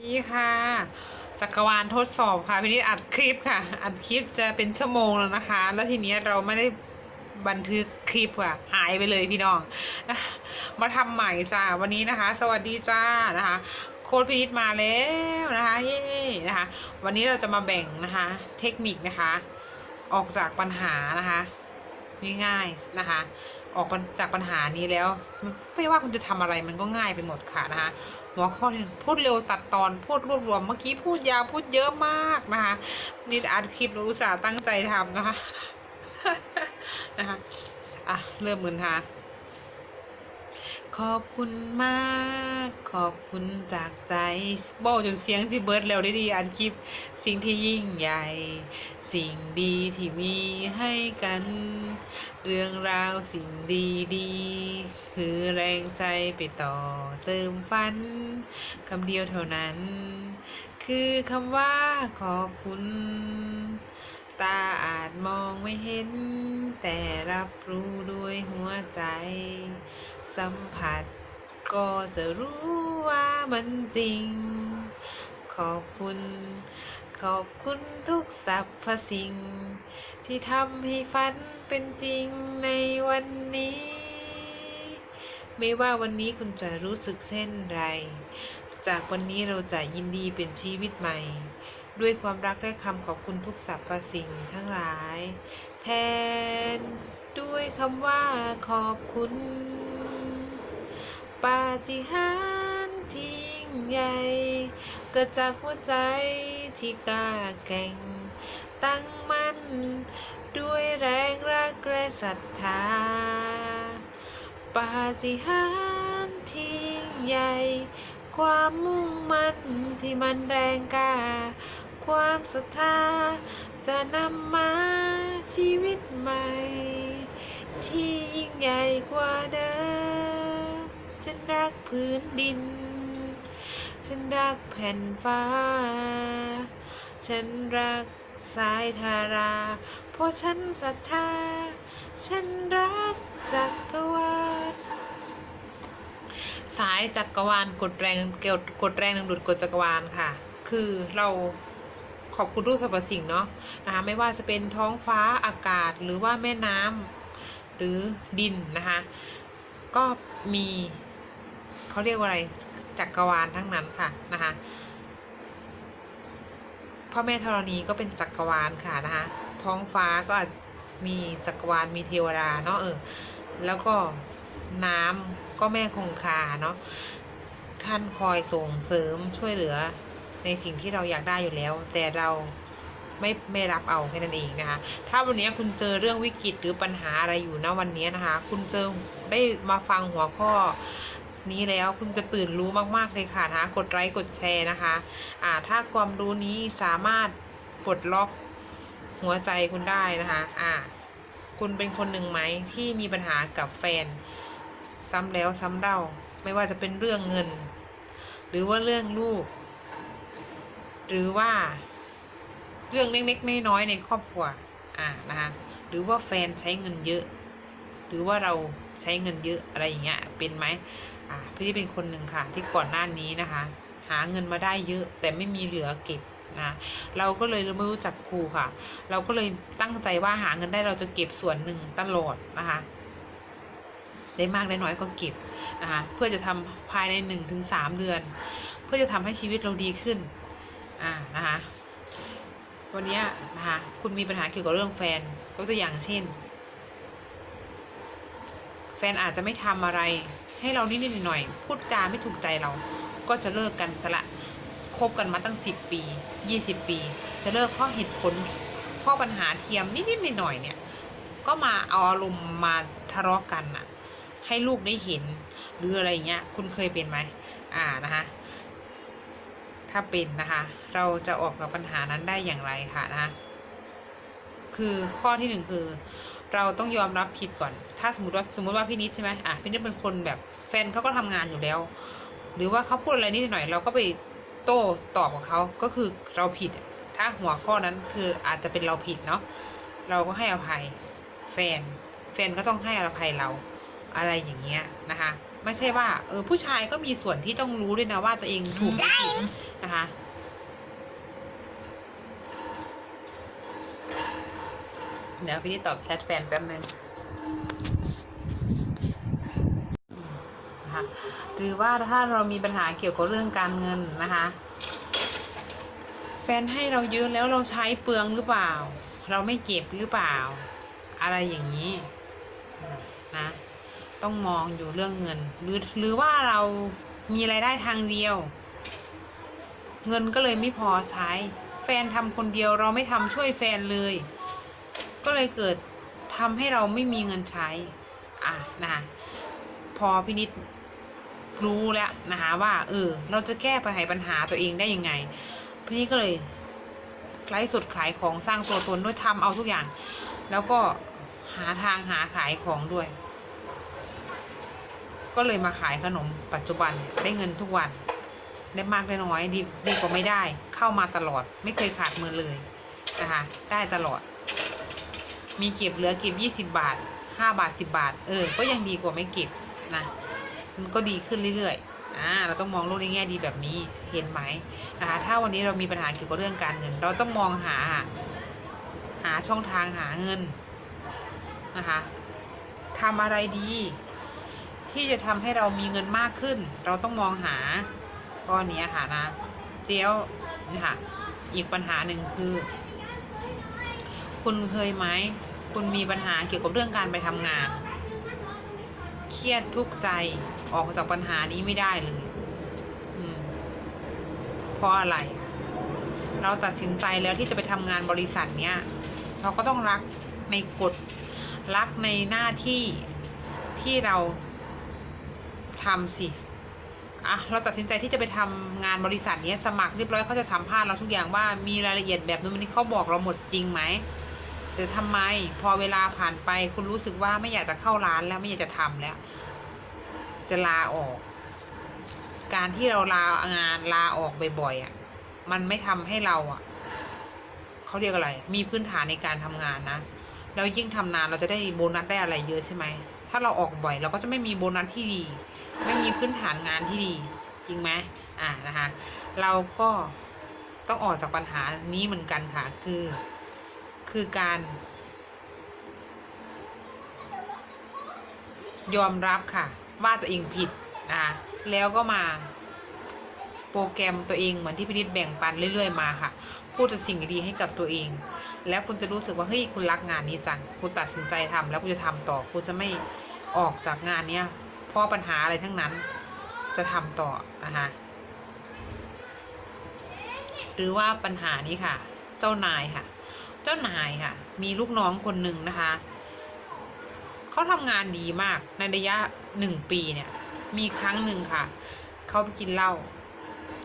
นี่ค่ะจักรวาลทดสอบค่ะพี่นิดอัดคลิปค่ะ อัดคลิปจะเป็นชั่วโมงแล้วนะคะ แล้วทีนี้เราไม่ได้บันทึกคลิปค่ะ หายไปเลยพี่น้อง มาทำใหม่จ้าวันนี้นะคะ สวัสดีจ้านะคะ โค้ดพี่นิดมาแล้วนะคะเย้นะคะ วันนี้เราจะมาแบ่งนะคะ เทคนิคนะคะ ออกจากปัญหานะคะง่ายๆนะคะ ออกจากปัญหานี้แล้ว ไม่ว่าคุณจะทำอะไรมันก็ง่ายไปหมดค่ะนะคะหัวข้อที่พูดเร็วตัดตอนพูดรวบรวมเมื่อกี้พูดยาวพูดเยอะมากนะคะนี่อัดคลิปรู้สาห์ตั้งใจทำนะคะนะคะอะเริ่มมือค่ะ ขอบคุณมาก ขอบคุณจากใจบอกจนเสียงสิเบิร์ดแล้วได้ดีอัดคลิป สิ่งที่ยิ่งใหญ่ สิ่งดีที่มีให้กัน เรื่องราวสิ่งดีดีๆคือแรงใจไปต่อเติมฝันคำเดียวเท่านั้น คือคำว่าขอบคุณตาอาจมองไม่เห็น แต่รับรู้ด้วยหัวใจ สัมผัส ก็จะรู้ว่ามันจริง ขอบคุณ ขอบคุณทุกสรรพสิ่ง ที่ทำให้ฝันเป็นจริงในวันนี้ ไม่ว่าวันนี้คุณจะรู้สึกเช่นไร จากวันนี้เราจะยินดีเป็นชีวิตใหม่ ด้วยความรักและคำขอบคุณทุกสรรพสิ่งทั้งหลาย แทนด้วยคำว่าขอบคุณ ปาฏิหาริย์ที่ยิ่งใหญ่เกิดจากหัวใจที่กล้าแกร่ง ตั้งมั่นด้วยแรงรักและศรัทธา ปาฏิหาริย์ที่ยิ่งใหญ่ ความมุ่งมั่นที่มันแรงกล้า ความศรัทธาจะนำมาชีวิตใหม่ ที่ยิ่งใหญ่กว่าเดิม ฉันรักพื้นดิน ฉันรักแผ่นฟ้า ฉันรักสายทารา เพราะฉันศรัทธา ฉันรักจักรวาล สายจักรวาลกดแรงเกดกดแรงดึงดูดกดจักรวาลค่ะ คือเราขอบคุณทุกสรรพสิ่งเนาะนะคะไม่ว่าจะเป็นท้องฟ้าอากาศหรือว่าแม่น้ำหรือดินนะคะ ก็มี เขาเรียกว่าอะไรจักรวาลทั้งนั้นค่ะนะคะพ่อแม่ธรณีก็เป็นจักรวาลค่ะนะคะท้องฟ้าก็มีจักรวาลมีเทวดาเนาะเออแล้วก็น้ำก็แม่คงคาเนาะท่านคอยส่งเสริมช่วยเหลือในสิ่งที่เราอยากได้อยู่แล้ว แต่เราไม่ไม่รับเอาแค่นั้นเองนะคะ ถ้าวันนี้คุณเจอเรื่องวิกฤตหรือปัญหาอะไรอยู่นะวันนี้นะคะ คุณเจอได้มาฟังหัวข้อ นี้แล้วคุณจะตื่นรู้มากๆเลยค่ะนะคะกดไลค์กดแชร์นะคะ อ่า ถ้าความรู้นี้สามารถปลดล็อกหัวใจคุณได้นะคะ อ่า คุณเป็นคนหนึ่งไหมที่มีปัญหากับแฟน ซ้ำแล้วซ้ำเล่าไม่ว่าจะเป็นเรื่องเงิน หรือว่าเรื่องลูก หรือว่า เรื่องเล็กๆน้อยๆในครอบครัว อ่านะคะหรือว่าแฟนใช้เงินเยอะ หรือว่าเราใช้เงินเยอะอะไรอย่างเงี้ยเป็นไหม อ่าพี่เป็นคนหนึ่งค่ะ ที่ก่อนหน้านี้นะคะ หาเงินมาได้เยอะ แต่ไม่มีเหลือเก็บนะเราก็เลยไม่รู้จักครูค่ะ เราก็เลยตั้งใจว่าหาเงินได้เราจะเก็บส่วนหนึ่งตลอดนะคะ ได้มากได้น้อยก็เก็บนะคะเพื่อจะทำภายในหนึ่งถึงสามเดือน เพื่อจะทำให้ชีวิตเราดีขึ้นอ่านะคะวันนี้นะคะคุณมีปัญหาเกี่ยวกับเรื่องแฟนยกตัวอย่างเช่น แฟนอาจจะไม่ทำอะไร ให้เรานิดๆหน่อยๆพูดจาไม่ถูกใจเรา ก็จะเลิกกันสละคบกันมาตั้งสิบปียี่สิบปี จะเลิกเพราะเหตุผลเพราะปัญหาเทียมนิดๆหน่อยๆเนี่ย ก็มาเอาอารมณ์มาทะเลาะกันน่ะให้ลูกได้เห็นหรืออะไรเงี้ย คุณเคยเป็นไหมอ่านะคะ ถ้าเป็นนะคะ เราจะออกกับปัญหานั้นได้อย่างไรค่ะนะคะคือข้อที่หนึ่งคือ เราต้องยอมรับผิดก่อน ถ้าสมมติว่าสมมติว่าพี่นิดใช่ไหมอะพี่นิดเป็นคนแบบแฟนเขาก็ทำงานอยู่แล้ว หรือว่าเขาพูดอะไรนิดหน่อย เราก็ไปโต้ตอบกับเขาก็คือเราผิด ถ้าหัวข้อนั้นคืออาจจะเป็นเราผิดเนาะเราก็ให้อภัยแฟน แฟนก็ต้องให้อภัยเราอะไรอย่างเงี้ยนะคะ ไม่ใช่ว่าเออผู้ชายก็มีส่วนที่ต้องรู้ด้วยนะว่าตัวเองถูกผิดนะคะ เดี๋ยวพี่นี่ตอบแชทแฟนแป๊บนึงนะคะหรือว่าถ้าเรามีปัญหาเกี่ยวกับเรื่องการเงินนะคะ แฟนให้เราเยอะแล้วเราใช้เปลืองหรือเปล่า เราไม่เก็บหรือเปล่า อะไรอย่างนี้นะต้องมองอยู่เรื่องเงิน หรือหรือว่าเรามีรายได้ทางเดียว เงินก็เลยไม่พอใช้ แฟนทำคนเดียวเราไม่ทำช่วยแฟนเลย ก็เลยเกิดทำให้เราไม่มีเงินใช้ อะนะคะพอพินิษรู้แล้วนะคะว่า เออ เราจะแก้ปัญหาปัญหาตัวเองได้ยังไงพินิษก็เลยไลฟ์สดขายของสร้างตัวตนด้วยทำเอาทุกอย่าง แล้วก็หาทางหาขายของด้วย ก็เลยมาขายขนมปัจจุบันได้เงินทุกวัน ได้มากได้น้อยดีดีกว่าไม่ได้ เข้ามาตลอด ไม่เคยขาดมือเลยนะคะได้ตลอด มีเก็บเหลือเก็บยี่สิบาทห้าบาทสิบาท เออ ก็ยังดีกว่าไม่เก็บนะ มันก็ดีขึ้นเรื่อยๆ อ่า เราต้องมองโลกในแง่ดีแบบนี้ เห็นไหมนะคะ ถ้าวันนี้เรามีปัญหาเกี่ยวกับเรื่องการเงิน เราต้องมองหา หาช่องทางหาเงินนะคะทำอะไรดี ที่จะทำให้เรามีเงินมากขึ้น เราต้องมองหาก้อนนี้ค่ะนะเดี๋ยวนี่ค่ะ อีกปัญหาหนึ่งคือ คุณเคยไหม คุณมีปัญหาเกี่ยวกับเรื่องการไปทำงาน เครียดทุกใจออกจากปัญหานี้ไม่ได้เลยเพราะอะไร เราตัดสินใจแล้วที่จะไปทำงานบริษัทเนี้ย เราก็ต้องรักในกฎ รักในหน้าที่ที่เราทำสิอะเราตัดสินใจที่จะไปทำงานบริษัทนี้สมัครเรียบร้อยเขาจะสัมภาษณ์เราทุกอย่างว่ามีรายละเอียดแบบนู้นนี้เขาบอกเราหมดจริงไหม แต่ทำไมพอเวลาผ่านไปคุณรู้สึกว่าไม่อยากจะเข้าร้านแล้วไม่อยากจะทำแล้ว จะลาออก การที่เราลางานลาออกบ่อยๆอะ มันไม่ทำให้เราอะเขาเรียกอะไร มีพื้นฐานในการทำงานนะแล้วยิ่งทำนานเราจะได้โบนัสได้อะไรเยอะใช่ไหมถ้าเราออกบ่อยเราก็จะไม่มีโบนัสที่ดี ไม่มีพื้นฐานงานที่ดี จริงไหมอ่านะคะ เราก็ต้องออกจากปัญหานี้เหมือนกันค่ะ คือ คือการ ยอมรับค่ะ ว่าตัวเองผิดนะแล้วก็มาโปรแกรมตัวเองเหมือนที่พินิจแบ่งปันเรื่อย ๆ มาค่ะ พูดแต่สิ่งดีๆให้กับตัวเอง แล้วคุณจะรู้สึกว่าเฮ้ยคุณรักงานนี้จังคุณตัดสินใจทำแล้วคุณจะทำต่อคุณจะไม่ออกจากงานเนี้ยเพราะปัญหาอะไรทั้งนั้นจะทำต่อนะคะหรือว่าปัญหานี้ค่ะ เจ้านายค่ะ เจ้านายค่ะ มีลูกน้องคนหนึ่งนะคะ เขาทำงานดีมากในระยะหนึ่งปีเนี่ย มีครั้งหนึ่งค่ะ เขาไปกินเหล้า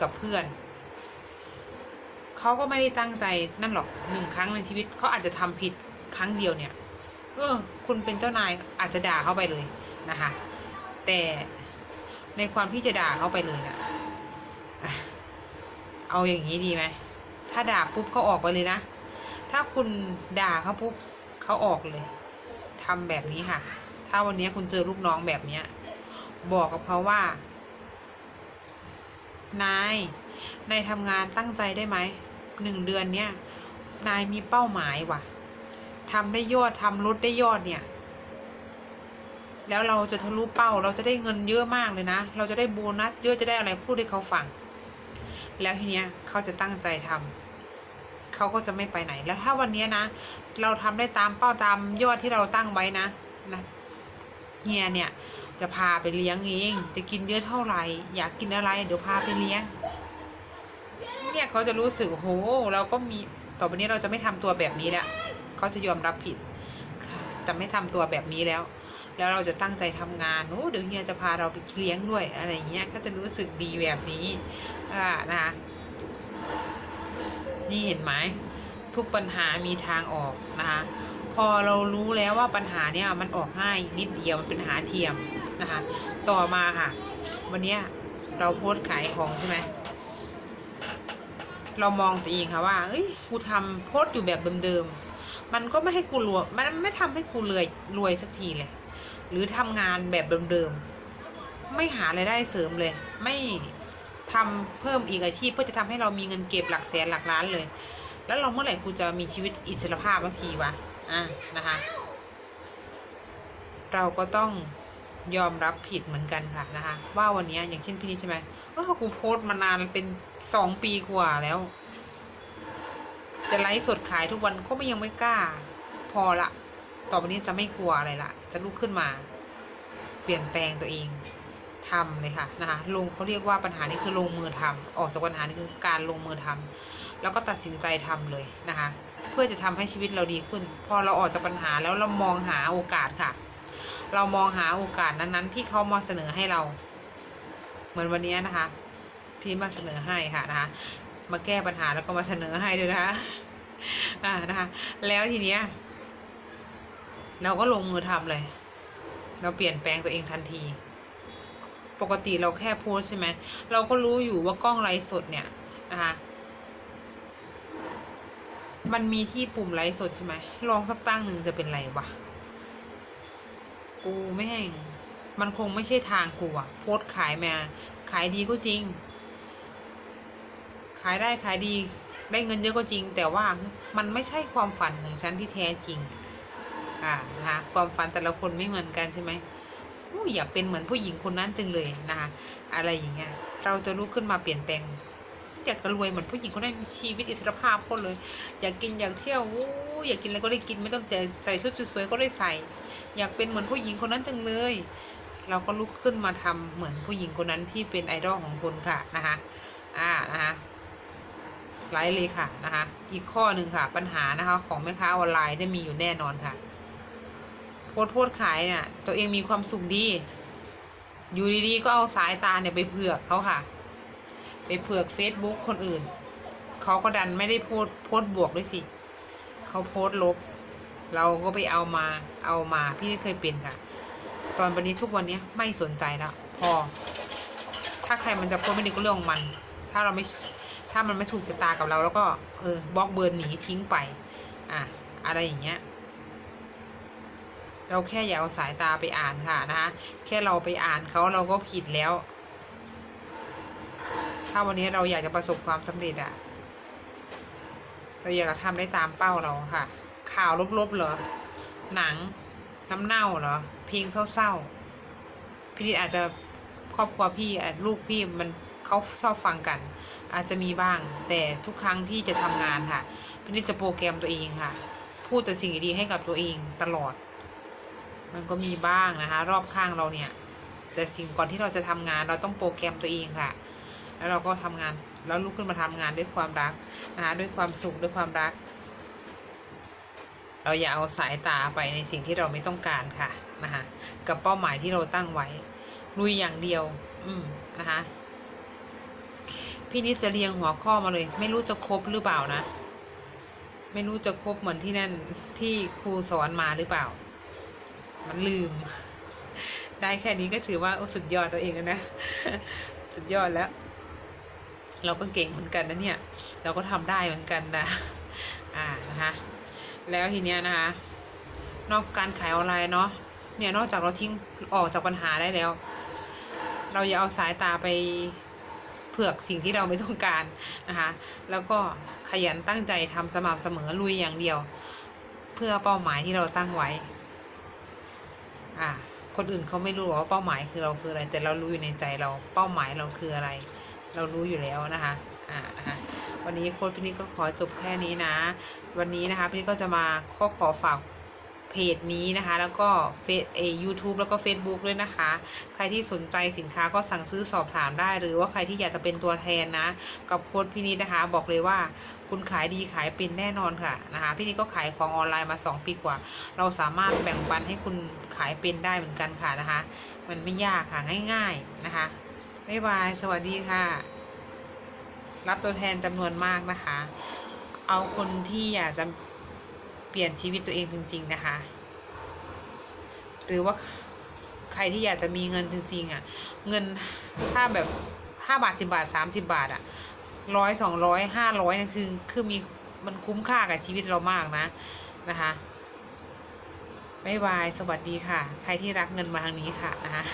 กับเพื่อน เขาก็ไม่ได้ตั้งใจนั่นหรอกหนึ่งครั้งในชีวิตเขาอาจจะทำผิดครั้งเดียวเนี่ย เออ คุณเป็นเจ้านายอาจจะด่าเขาไปเลยนะคะ แต่ในความที่จะด่าเขาไปเลยเนี่ยอะเอาอย่างนี้ดีไหม ถ้าด่าปุ๊บเขาออกไปเลยนะ ถ้าคุณด่าเขาปุ๊บเขาออกเลยทำแบบนี้ค่ะ ถ้าวันนี้คุณเจอลูกน้องแบบเนี้ย บอกกับเขาว่า นายนายทำงานตั้งใจได้ไหมหนึ่งเดือนเนี้ยนายมีเป้าหมายว่ะทำได้ยอดทำลดได้ยอดเนี่ย แล้วเราจะทะลุเป้า เราจะได้เงินเยอะมากเลยนะ เราจะได้โบนัสเยอะจะได้อะไรพูดให้เขาฟัง แล้วทีเนี้ยเขาจะตั้งใจทำ เขาก็จะไม่ไปไหน แล้วถ้าวันนี้นะ เราทำได้ตามเป้าตามยอดที่เราตั้งไว้นะนะเฮียเนี่ย จะพาไปเลี้ยงเอง จะกินเยอะเท่าไหร่ อยากกินอะไร เดี๋ยวพาไปเลี้ยง เนี่ยเขาจะรู้สึกโห เราก็มีต่อไปนี้เราจะไม่ทำตัวแบบนี้แล้วเขาจะยอมรับผิดจะไม่ทำตัวแบบนี้แล้ว แล้วเราจะตั้งใจทำงานโอ้เดี๋ยวเฮียจะพาเราไปเลี้ยงด้วยอะไรเงี้ย ก็จะรู้สึกดีแบบนี้อ่านะคะ นี่เห็นไหมทุกปัญหามีทางออกนะคะ พอเรารู้แล้วว่าปัญหาเนี่ยมันออกง่ายนิดเดียวมันเป็นหาเทียมนะคะ ต่อมาค่ะ วันนี้เราโพสขายของใช่ไหมเรามองตัวเองค่ะว่าเอ้ยกูทำโพสอยู่แบบเดิมๆมันก็ไม่ให้กูรวยมันไม่ทำให้กูรวยรวยสักทีเลย หรือทำงานแบบเดิมๆไม่หารายได้เสริมเลย ไม่ ทำเพิ่มอีกอาชีพ เพื่อจะทำให้เรามีเงินเก็บหลักแสนหลักล้านเลย แล้วเราเมื่อไหร่กูจะมีชีวิตอิสรภาพบางทีวะอะนะคะ เราก็ต้องยอมรับผิดเหมือนกันค่ะนะคะ ว่าวันนี้อย่างเช่นพี่นิดใช่ไหมเออกูโพสต์มานานเป็นสองปีกว่าแล้ว จะไลฟ์สดขายทุกวันก็ไม่ยังไม่กล้า พอละ ต่อไปนี้จะไม่กลัวอะไรละจะลุกขึ้นมา เปลี่ยนแปลงตัวเอง ทำเลยค่ะนะคะลงเขาเรียกว่าปัญหานี้คือลงมือทำออกจากปัญหานี้คือการลงมือทำแล้วก็ตัดสินใจทำเลยนะคะ เพื่อจะทำให้ชีวิตเราดีขึ้น พอเราออกจากปัญหาแล้วเรามองหาโอกาสค่ะ เรามองหาโอกาสนั้นๆ ที่เขามาเสนอให้เรา เหมือนวันนี้นะคะพี่มาเสนอให้ค่ะนะคะมาแก้ปัญหาแล้วก็มาเสนอให้ด้วยนะคะอ่านะคะ แล้วทีเนี้ย เราก็ลงมือทำเลย เราเปลี่ยนแปลงตัวเองทันที ปกติเราแค่โพสใช่ไหมเราก็รู้อยู่ว่ากล้องไลฟ์สดเนี่ยนะคะมันมีที่ปุ่มไลฟ์สดใช่ไหมลองสักตั้งหนึ่งจะเป็นไรวะกูไม่แห่งมันคงไม่ใช่ทางกูอะโพสขายมาขายดีก็จริง ขายได้ขายดี ได้เงินเยอะก็จริง แต่ว่ามันไม่ใช่ความฝันของฉันที่แท้จริง อ่านะคะความฝันแต่ละคนไม่เหมือนกันใช่ไหม อู้อยากเป็นเหมือนผู้หญิงคนนั้นจังเลยนะคะอะไรอย่างเงี้ยเราจะลุกขึ้นมาเปลี่ยนแปลงอยากจะรวยเหมือนผู้หญิงคนนั้นมีชีวิตอิสรภาพคนเลย อยากกินอยากเที่ยวอู้อยากกินอะไรก็ได้กินไม่ต้องแต่ใส่ชุดสวยๆก็ได้ใส่ อยากเป็นเหมือนผู้หญิงคนนั้นจังเลย เราก็ลุกขึ้นมาทำเหมือนผู้หญิงคนนั้นที่เป็นไอดอลของคุณค่ะนะคะอ่านะคะไลฟ์เลยค่ะนะคะอีกข้อหนึ่งค่ะ ปัญหานะคะ ของแม่ค้าออนไลน์ได้มีอยู่แน่นอนค่ะ โพสโพสขายเนี่ยตัวเองมีความสุขดี อยู่ดีๆก็เอาสายตาเนี่ยไปเผือกเขาค่ะ ไปเผือกเฟซบุ๊กคนอื่น เขาก็ดันไม่ได้โพสโพสบวกด้วยสิ เขาโพสลบ เราก็ไปเอามา เอามาพี่เคยเป็นค่ะ ตอนวันนี้ทุกวันนี้ไม่สนใจแล้วพอ ถ้าใครมันจะโพสไม่ดีก็เรื่องของมัน ถ้าเราไม่ถ้ามันไม่ถูกชะตากับเรา แล้วก็เออบล็อกเบิร์หนีทิ้งไป อะ อะไรอย่างเงี้ย เราแค่อย่าเอาสายตาไปอ่านค่ะนะคะแค่เราไปอ่านเขาเราก็ผิดแล้ว ถ้าวันนี้เราอยากจะประสบความสำเร็จอะเราอยากจะทำได้ตามเป้าเราค่ะ ข่าวลบๆเหรอ หนังน้ำเน่าเหรอ เพลงเศร้าๆพี่อาจจะครอบครัวพี่ลูกพี่มันเขาชอบฟังกัน อาจจะมีบ้าง แต่ทุกครั้งที่จะทำงานค่ะพี่นิดจะโปรแกรมตัวเองค่ะ พูดแต่สิ่งดีๆให้กับตัวเองตลอด มันก็มีบ้างนะคะ รอบข้างเราเนี่ย แต่สิ่งก่อนที่เราจะทำงานเราต้องโปรแกรมตัวเองค่ะ แล้วเราก็ทำงานแล้วลุกขึ้นมาทำงานด้วยความรักนะคะด้วยความสุขด้วยความรัก เราอย่าเอาสายตาไปในสิ่งที่เราไม่ต้องการค่ะนะคะกับเป้าหมายที่เราตั้งไว้ลุยอย่างเดียว อืมนะคะพี่นิดจะเรียงหัวข้อมาเลย ไม่รู้จะครบหรือเปล่านะ ไม่รู้จะครบเหมือนที่นั่นที่ครูสอนมาหรือเปล่า มันลืม ได้แค่นี้ก็ถือว่าโอ้สุดยอดตัวเองแล้วนะ สุดยอดแล้ว เราก็เก่งเหมือนกันนะเนี่ย เราก็ทำได้เหมือนกันนะ อ่านะคะ แล้วทีเนี้ยนะคะ นอกการขายออนไลน์เนาะ เนี่ยนอกจากเราทิ้งออกจากปัญหาได้แล้ว เราอย่าเอาสายตาไปเผือกสิ่งที่เราไม่ต้องการนะคะ แล้วก็ขยันตั้งใจทำสม่ำเสมอลุยอย่างเดียว เพื่อเป้าหมายที่เราตั้งไว้ อ่า คนอื่นเขาไม่รู้ว่าเป้าหมายคือเราคืออะไร แต่เรารู้อยู่ในใจเราเป้าหมายเราคืออะไร เรารู้อยู่แล้วนะคะอ่านะคะวันนี้โค้ดพี่นิดก็ขอจบแค่นี้นะ วันนี้นะคะพี่นิดก็จะมาข้อขอฝาก เพจนี้นะคะ แล้วก็เฟซเอยูทูบแล้วก็ Facebook ด้วยนะคะ ใครที่สนใจสินค้าก็สั่งซื้อสอบถามได้ หรือว่าใครที่อยากจะเป็นตัวแทนนะ กับโค้ดพี่นิดนะคะ บอกเลยว่าคุณขายดีขายเป็นแน่นอนค่ะนะคะ พี่นิดก็ขายของออนไลน์มา 2 ปีกว่า เราสามารถแบ่งปันให้คุณขายเป็นได้เหมือนกันค่ะนะคะ มันไม่ยากค่ะง่าย ๆนะคะบ๊ายบายสวัสดีค่ะ รับตัวแทนจำนวนมากนะคะ เอาคนที่อยากจะ เปลี่ยนชีวิตตัวเองจริง ๆ นะคะ หรือว่าใครที่อยากจะมีเงินจริง ๆ อะ เงินถ้าแบบห้าบาทสิบาทสามสิบาท อะร้อยสองร้อยห้าร้อยนั่นคือ คือมีมันคุ้มค่ากับชีวิตเรามากนะนะคะบ๊ายบาย สวัสดีค่ะ ใครที่รักเงินมาทางนี้ค่ะนะคะ